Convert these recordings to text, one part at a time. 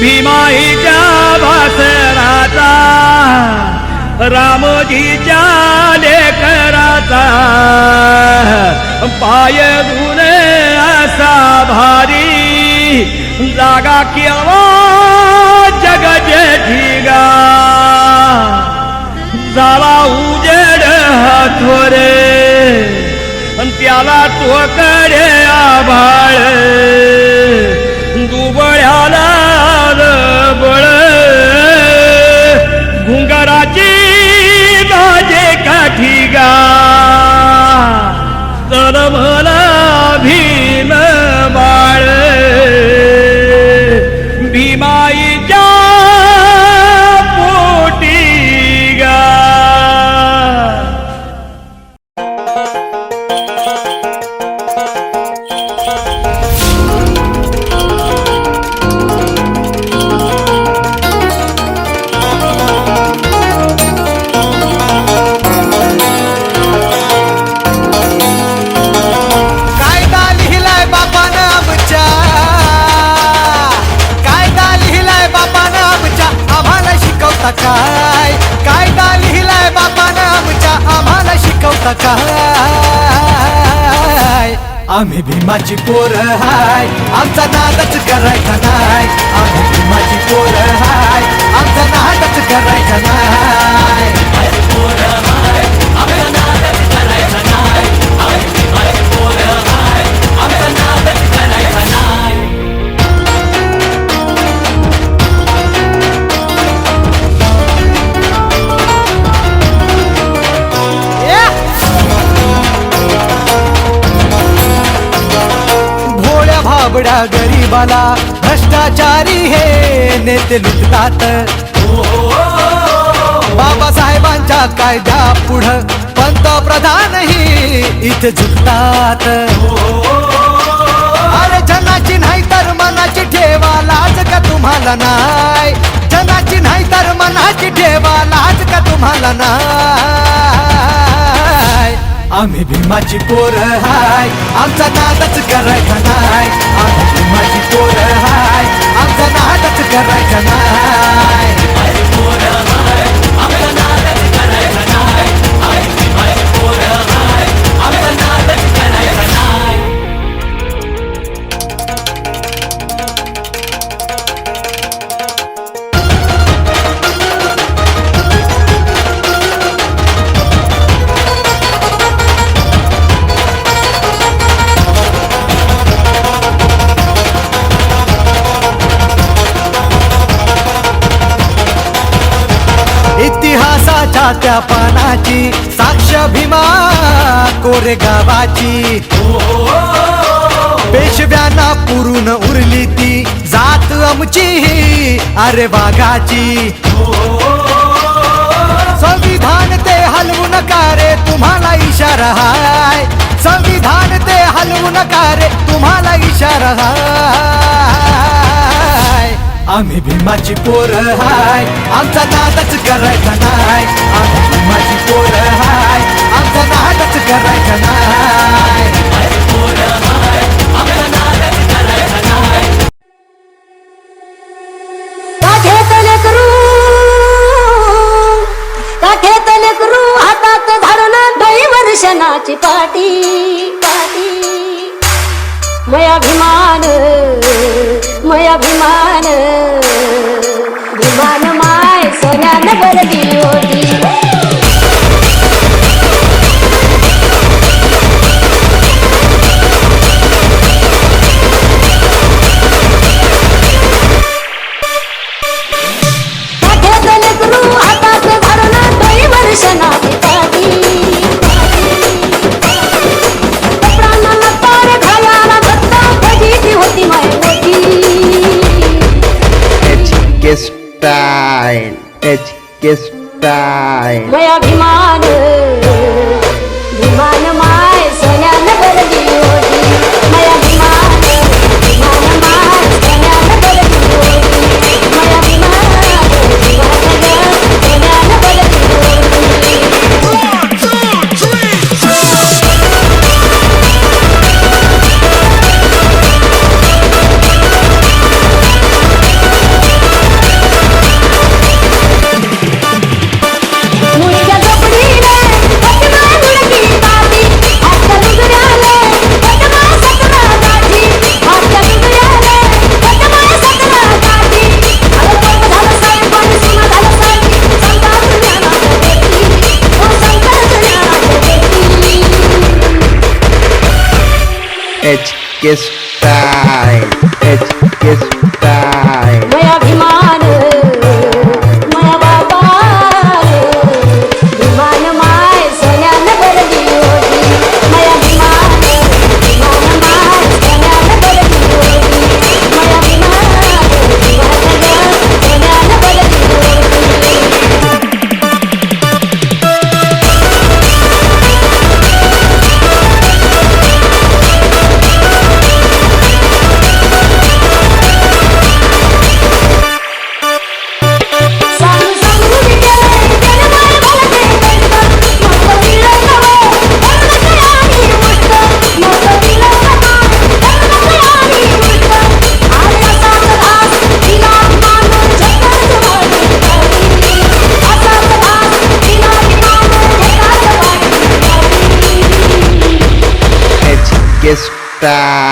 भीमाईच्या भासराचा रामोजीच्या लेकराचा पाय गुण असा भारी जागा केव्हा जग. जेठीगा झाला उजेड थोरे त्याला त्याला तोकडे आभाळ. दुबळ आता काय? आम्ही भीमाची पोर हाय. आमचा नादच करायचा नाय आम्ही भीमाची पोर हाय. आमचा नादच करायचा नाय भोळ्या गरीबाला भ्रष्टाचारी हे नेते लुटतात. बाबासाहेबांच्या कायद्या पुढं पंतप्रधानही इथे झुकतात. अरे जनाची नाही तर मनाची ठेवा लाज का तुम्हाला नाही? जनाची नाही तर मनाची ठेवा लाज का तुम्हाला नाही? आम्ही भीमाची पोर हाय. आमचा नादच करायचा नाय आम्ही भीमाची पोर हाय. आमचा नादच करायचा नाय इतिहासाच्या त्या पानाची साक्ष भीमा कोरेगावाची पेशव्यांना पुरून उरली ती जात आमची अरे वाघाची. संविधान ते हलवू नका रे तुम्हाला इशारा हाय. संविधान ते हलवू नका रे तुम्हाला इशारा हाय. आम्ही भीमाची पोर हाय. आमचा नादच करायचा नाय आम्ही भीमाची पोर हाय. आमचा नादच करायचा नाय हातात धरून दोई वर्षणाची पाटी. मयाभिमान मयाभिमान भिमान माय सोन्यानं बरदी होती que está. Edge Kiss Time. Edge Kiss Time. that.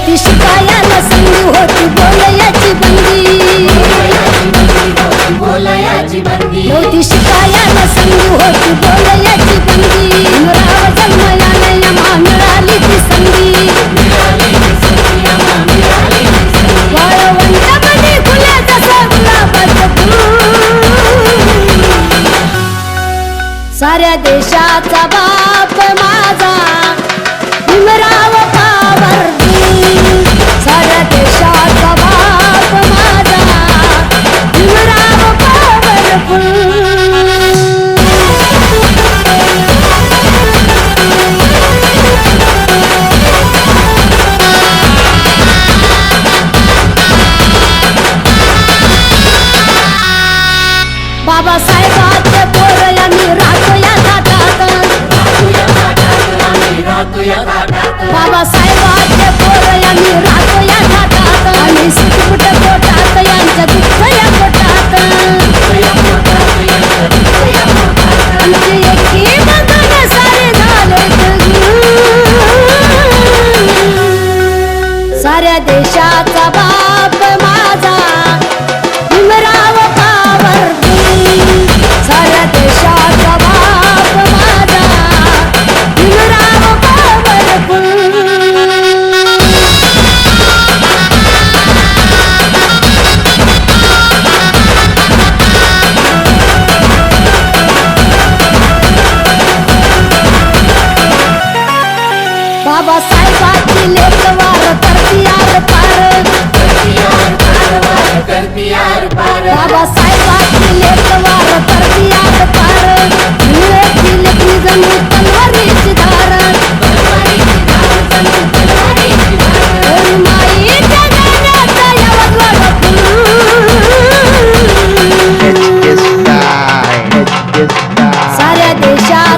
होती शिकायाला संधी होती बोलयाची बंदी. होती शिकायाला संधी होती बोलयाची बंदी. साऱ्या देशाचा बाप माझा. भीमराव para que देशाचा